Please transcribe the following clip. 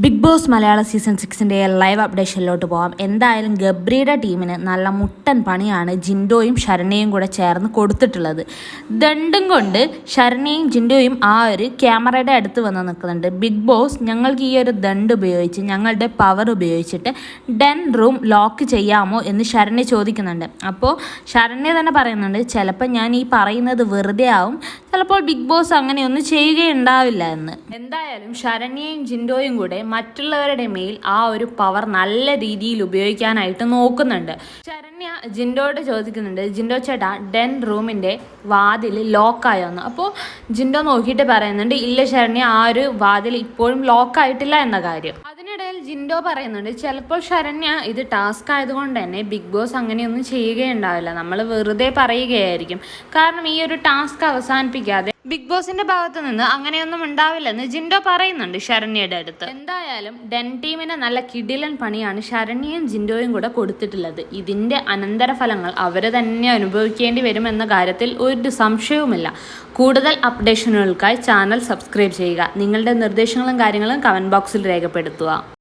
Big boss Malayalam season സിക്സിന്റെ live അപ്ഡേഷനിലോട്ട് പോകാം എന്തായാലും ഗബ്രിയുടെ ടീമിന് നല്ല മുട്ടൻ പണിയാണ് ജിൻഡോയും ശരണയും കൂടെ ചേർന്ന് കൊടുത്തിട്ടുള്ളത്. ദണ്ടും കൊണ്ട് ശരണയും ജിൻഡോയും ആ ഒരു ക്യാമറയുടെ അടുത്ത് വന്ന് നിൽക്കുന്നുണ്ട്. ബിഗ് ബോസ് ഞങ്ങൾക്ക് ഈ ഒരു ദണ്ട് ഉപയോഗിച്ച് ഞങ്ങളുടെ പവർ ഉപയോഗിച്ചിട്ട് ഡെൻ റൂം ലോക്ക് ചെയ്യാമോ എന്ന് ശരണ്യ ചോദിക്കുന്നുണ്ട്. അപ്പോൾ ശരണ്യ തന്നെ പറയുന്നുണ്ട് ചിലപ്പോൾ ഞാൻ ഈ പറയുന്നത് വെറുതെ ആവും. ചിലപ്പോൾ ബിഗ് ബോസ് അങ്ങനെയൊന്നും ചെയ്യുകയുണ്ടാവില്ല എന്ന്. എന്തായാലും ശരണ്യയും ജിൻഡോയും കൂടെ മറ്റുള്ളവരുടെ മേൽ ആ ഒരു പവർ നല്ല രീതിയിൽ ഉപയോഗിക്കാനായിട്ട് നോക്കുന്നുണ്ട്. ശരണ്യ ജിൻഡോയോട് ചോദിക്കുന്നുണ്ട് ജിൻഡോ ചേട്ടാ ഡെൻ റൂമിന്റെ വാതിൽ ലോക്കായോ എന്ന് അപ്പോൾ ജിൻഡോ നോക്കിയിട്ട് പറയുന്നുണ്ട് ഇല്ല ശരണ്യ ആ ഒരു വാതിൽ ഇപ്പോഴും ലോക്കായിട്ടില്ല എന്ന കാര്യം. അതിനിടയിൽ ജിൻഡോ പറയുന്നുണ്ട് ചിലപ്പോൾ ശരണ്യ ഇത് ടാസ്ക് ആയതുകൊണ്ട് തന്നെ ബിഗ് ബോസ് അങ്ങനെയൊന്നും ചെയ്യുകയുണ്ടാവില്ല. നമ്മൾ വെറുതെ പറയുകയായിരിക്കും. കാരണം ഈ ഒരു ടാസ്ക് അവസാനിപ്പിക്കാതെ ബിഗ് ബോസിന്റെ ഭാഗത്ത് നിന്ന് അങ്ങനെയൊന്നും ഉണ്ടാവില്ലെന്ന് ജിൻഡോ പറയുന്നുണ്ട് ശരണ്യയുടെ അടുത്ത്. എന്തായാലും ഡെൻ ടീമിനെ നല്ല കിടിലൻ പണിയാണ് ശരണ്യയും ജിൻഡോയും കൂടെ കൊടുത്തിട്ടുള്ളത്. ഇതിന്റെ അനന്തരഫലങ്ങൾ അവർ തന്നെ അനുഭവിക്കേണ്ടി വരുമെന്ന കാര്യത്തിൽ ഒരു സംശയവുമില്ല. കൂടുതൽ അപ്ഡേഷനുകൾക്കായി ചാനൽ സബ്സ്ക്രൈബ് ചെയ്യുക. നിങ്ങളുടെ നിർദ്ദേശങ്ങളും കാര്യങ്ങളും കമന്റ് ബോക്സിൽ രേഖപ്പെടുത്തുക.